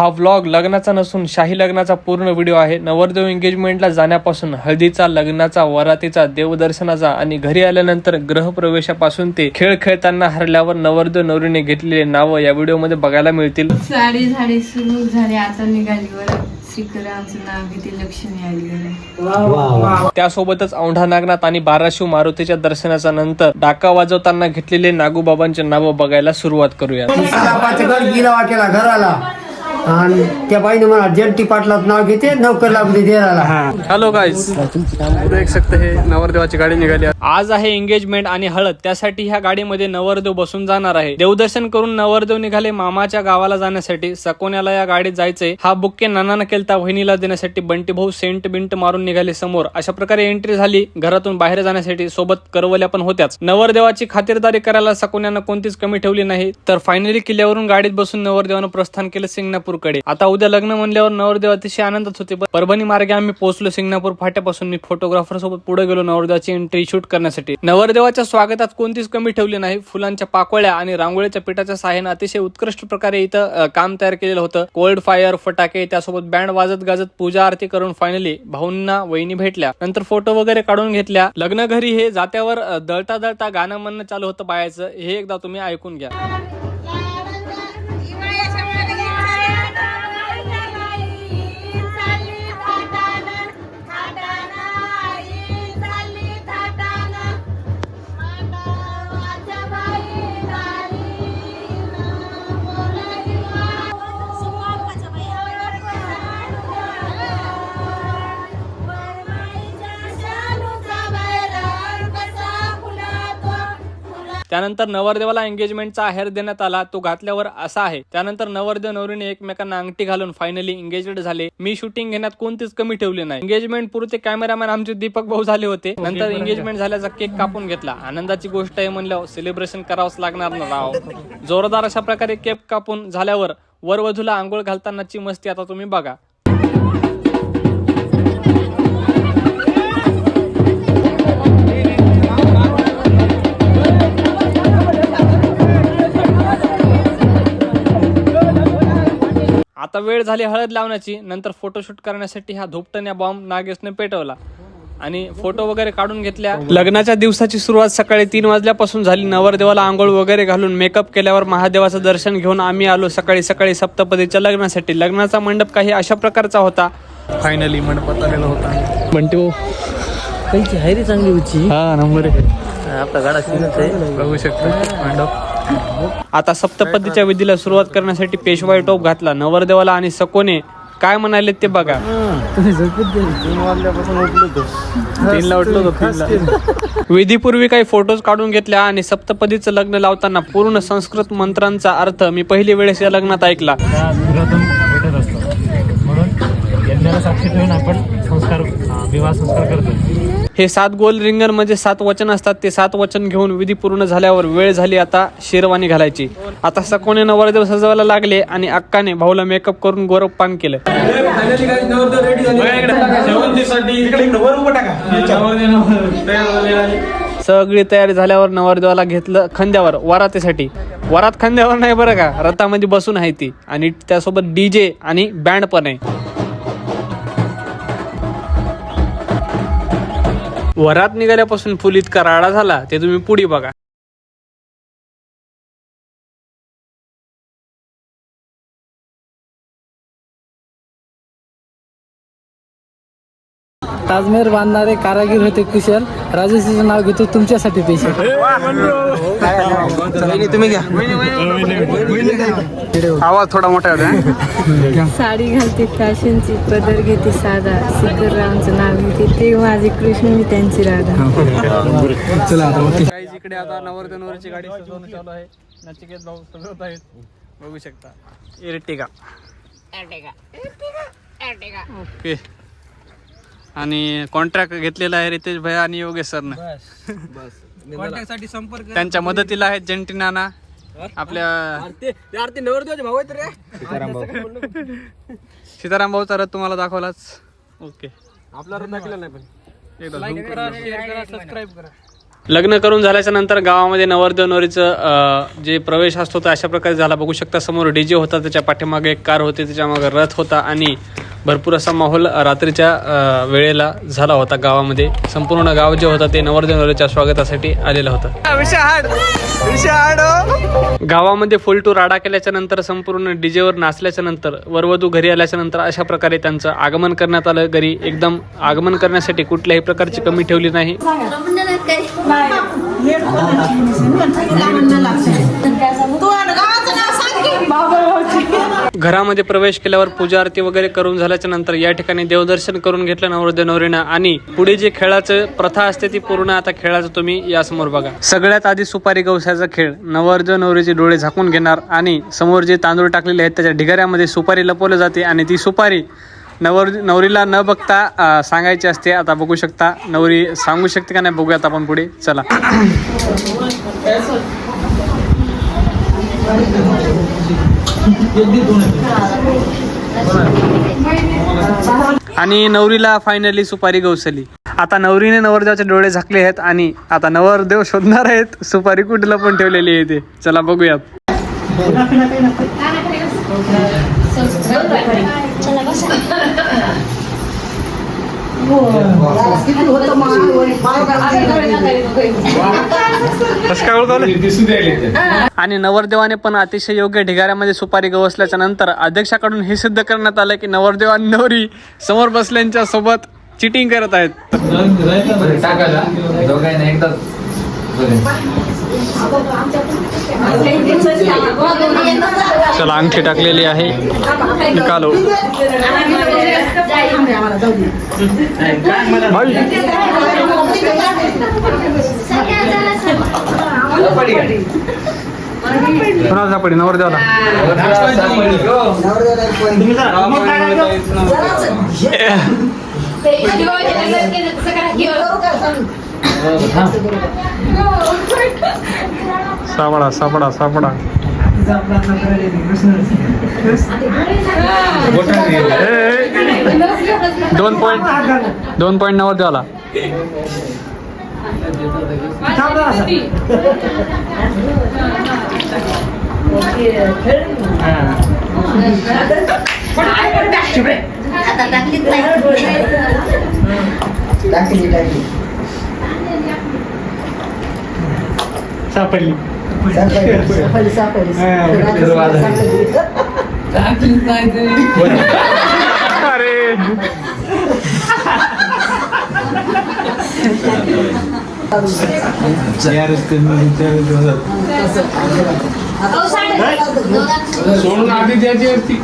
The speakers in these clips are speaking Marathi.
हा व्लॉग लग्नाचा नसून शाही लग्नाचा पूर्ण व्हिडिओ आहे. नवरदेव एंगेजमेंटला जाण्यापासून हळदीचा लग्नाचा वरातीचा देवदर्शनाचा आणि घरी आल्यानंतर गृहप्रवेशापासून ते खेळ खेळताना हरल्यावर नवरदेव नवरीने घेतलेले नावं या व्हिडिओमध्ये बघायला मिळतील. साडी झाडी सुरू झाली आता निघाली त्यासोबतच औंढा नागनाथ आणि बाराशिव मारुतीच्या दर्शनाच्या नंतर डाका वाजवताना घेतलेले नागोबाबांचे नावं बघायला सुरुवात करूया घराला. आणि त्या बाईने मला जंटी पाटलात नाव घेते नोकर लागली देराला हॅलो गाईज देख सकते हे नवरदेवाची गाडी निघाली. आज आहे एंगेजमेंट आणि हळद. त्यासाठी ह्या गाडीमध्ये नवरदेव बसून जाणार आहे. देवदर्शन करून नवरदेव निघाले मामाच्या गावाला जाण्यासाठी. सकोन्याला या गाडीत जायचंय. हा बुक्के नानानं केलता वहिनीला देण्यासाठी बंटी भाऊ सेंट बिंट मारून निघाले समोर. अशा प्रकारे एंट्री झाली. घरातून बाहेर जाण्यासाठी सोबत करवल्या पण होत्याच. नवरदेवाची खातिरदारी करायला सकोन्यानं कोणतीच कमी ठेवली नाही. तर फायनली किल्ल्यावरून गाडीत बसून नवरदेवानं प्रस्थान केलं सिंगणापूरकडे आता उद्या लग्न म्हणल्यावर नवरदेव अतिशय आनंदात होते. परभणी मार्गे आम्ही पोहोचलो सिंगणापूर फाट्यापासून. मी फोटोग्राफर सोबत पुढे गेलो नवरदेवाची एंट्री शूट करण्यासाठी. नवरदेवाच्या स्वागतात कोणतीच कमी ठेवली नाही. फुलांच्या पाकोळ्या आणि रांगोळीच्या पिठाच्या सहाय्याने अतिशय उत्कृष्ट प्रकारे इथं काम तयार केलेलं होतं. कोल्ड फायर फटाके त्यासोबत बँड वाजत गाजत पूजा आरती करून फायनली भाऊंना वहिनी भेटल्या. नंतर फोटो वगैरे काढून घेतल्या. लग्न घरी हे जात्यावर दळता दळता गाणं म्हणणं चालू होतं बायाचं. हे एकदा तुम्ही ऐकून घ्या. त्यानंतर नवरदेवाला एंगेजमेंटचा आहेर देण्यात आला. तो घातल्यावर असा आहे. त्यानंतर नवरदेव नवरीने एकमेकांना अंगठी घालून फायनली एंगेजड झाले. मी शूटिंग घेण्यात कोणतीच कमी ठेवली नाही. एंगेजमेंट पुरते कॅमेरामॅन आमचे दीपक भाऊ झाले होते. नंतर एंगेजमेंट झाल्याचा केक कापून घेतला. आनंदाची गोष्ट आहे म्हणल्यावर सेलिब्रेशन करावंच लागणार ना राव? जोरदार अशा प्रकारे केक कापून झाल्यावर वर वधूला आंघोळ घालतानाची मस्ती आता तुम्ही बघा. आता वेळ झाली हळद लावण्याची नंतर फोटोशूट करण्यासाठी हा धोपटण्या बॉम्ब नागेशने पेटवला. आणि फोटो वगैरे काढून घेतल्या. लग्नाच्या दिवसाची सुरुवात सकाळी तीन वाजल्यापासून झाली. नवरदेवाला आंघोळ वगैरे घालून मेकअप केल्यावर महादेवाचं दर्शन घेऊन आम्ही आलो सकाळी सकाळी सप्तपदीच्या लग्नासाठी. लग्नाचा मंडप काही अशा प्रकारचा होता. फायनली मंडपात आलेला होता म्हणतो चांगली होती. हा नंबर आपला गाडा सीनच आहे. बघू शकतो मंडप. आता सप्तपदीच्या विधीला सुरुवात करण्यासाठी पेशवाई टोप घातला. नवरदेवाला आणि सकोने काय म्हणाले ते बघा. तीनला उठलो होतो तीनला. विधीपूर्वी काही फोटोज काढून घेतल्या आणि सप्तपदीचं लग्न लावताना पूर्ण संस्कृत मंत्रांचा अर्थ मी पहिली वेळेस या लग्नात ऐकला. घरातून भेटत असतो. म्हणून यज्ञाला साक्षी ठेवून आपण संस्कार अं, विवाह संस्कार करतो हे सात गोल रिंगण म्हणजे सात वचन असतात. ते सात वचन घेऊन विधी पूर्ण झाल्यावर वेळ झाली आता शेरवानी घालायची. आता सकोने नवरदेव सजवायला लागले आणि अक्काने भाऊला मेकअप करून गोरव पान केलं. सगळी तयारी झाल्यावर नवरदेवाला घेतलं खांद्यावर वरातीसाठी. वरात खांद्यावर नाही बरं का? रथामध्ये बसून आहे ती. आणि त्यासोबत डीजे आणि बँड पण आहे. वरात निघाल्यापासून फुलीत कराडा झाला ते तुम्ही पुढे बघा. ताजमहल बांधणारे कारागीर होते कुशल. राजेशाचं नाव घेतो तुमच्यासाठी पेशंट तुम्ही घ्या. आवाज थोडा मोठा होता साडी घालते फॅशनची. पदर घेते साधा. श्रीकरांचं नाव घेते. ते माझे कृष्ण मी त्यांची राधा. काही इकडे आता नवरदेव नवरीची गाडी सजवणं चालू आहे. नचिकेत भाऊ सजवत आहेत. बघू शकता. Ertiga okay. आणि कॉन्ट्रॅक्ट घेतलेला आहे रितेश भैया आणि योगेश सरनं साठी संपर्क त्यांच्या मदतीला आहेत जंटी नाना. आपल्या सीताराम भाऊचा रथ तुम्हाला दाखवलाच. ओके. आपला रथ दाखवला नाही पण. एकदा zoom करून. दाखव. सबस्क्राईब करा. लग्न करून झाल्याच्यानंतर गावामध्ये नवरदेव नवरीचं अं, जे प्रवेश असतो तो अशा प्रकारे झाला. बघू शकता समोर डीजे होता त्याच्या पाठीमागे एक कार होती त्याच्यामागे रथ होता आणि भरपूर असा माहोल रात्रीच्या वेळेला झाला होता गावामध्ये संपूर्ण गाव जे होतं ते नवरदेव नवरीच्या स्वागतासाठी आलेलं होतं गावामध्ये फुल टू राडा केल्याच्यानंतर संपूर्ण डीजेवर नाचल्याच्या नंतर वरवधू घरी आल्याच्यानंतर अशा प्रकारे त्यांचं आगमन करण्यात आलं घरी एकदम आगमन करण्यासाठी कुठल्याही प्रकारची कमी ठेवली नाही घरामध्ये प्रवेश केल्यावर पूजा आरती वगैरे करून झाल्याच्यानंतर या ठिकाणी देवदर्शन करून घेतलं नवरदेव नवरीनं आणि पुढे जे खेळाचं प्रथा असते ती पूर्ण आता खेळाचं तुम्ही यासमोर बघा सगळ्यात आधी सुपारी गवसाचा खेळ नवरदेव नवरीचे डोळे झाकून घेणार आणि समोर जे तांदूळ टाकलेले आहेत त्याच्या ढिगाऱ्यामध्ये सुपारी लपवलं जाते आणि ती सुपारी नवर नवरीला न बघता सांगायची असते आता बघू शकता नवरी सांगू शकते का नाही बघूयात आपण पुढे चला आणि नवरीला फायनली सुपारी गवसली. आता नवरीने नवरदेवाचे डोळे झाकले आहेत आणि आता नवरदेव शोधणार आहेत सुपारी कुठला पण ठेवलेली आहे ते. चला बघूयात. आणि नवरदेवाने पण अतिशय योग्य ढिगाऱ्यामध्ये सुपारी गवसल्याच्या नंतर अध्यक्षाकडून हे सिद्ध करण्यात आलं की नवरदेव आणि नवरी समोर बसल्यांच्या सोबत चिटिंग करत आहेत. चला अंगठी टाकलेली आहे. निकालो. भाई. कोणाला सापडी नवरदेवाला. सापडा सापडा सापडा. दोन पॉईंट दोन पॉईंट नवरदेवाला सापडली. अरे. सोडून आधी द्यायची होती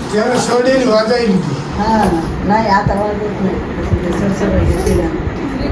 नाही आता वाजत नाही.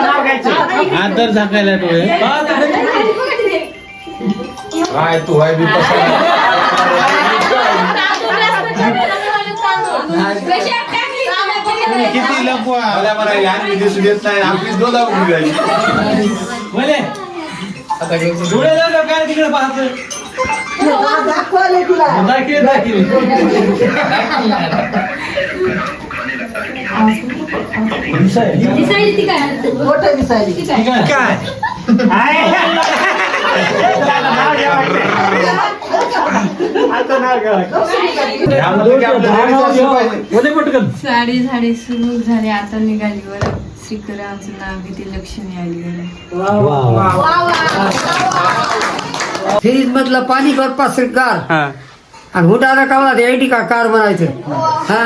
आदर झाकायला डोळे. काय तू आहे बी किती लपवा. मला मला याने दिसून येत नाही आपली दोनदा उभी राहिली बोले. आता घेतो. डोळे लावलं काय तिकडे पाहतो दाखवले तुला. दाखिले मोठं दिसायली यामध्ये काय आपल्या लेडीजचं असलं पाहिजे. बोले साडी झाडी सुरू झाली आता निघाली वर श्रीकरांचं नाव किती लक्ष्मी आली वर फ्रीज मधलं पाणी बर्फा श्रीकार हा आणि हुटारा कावला एटी का कार बनायचं हा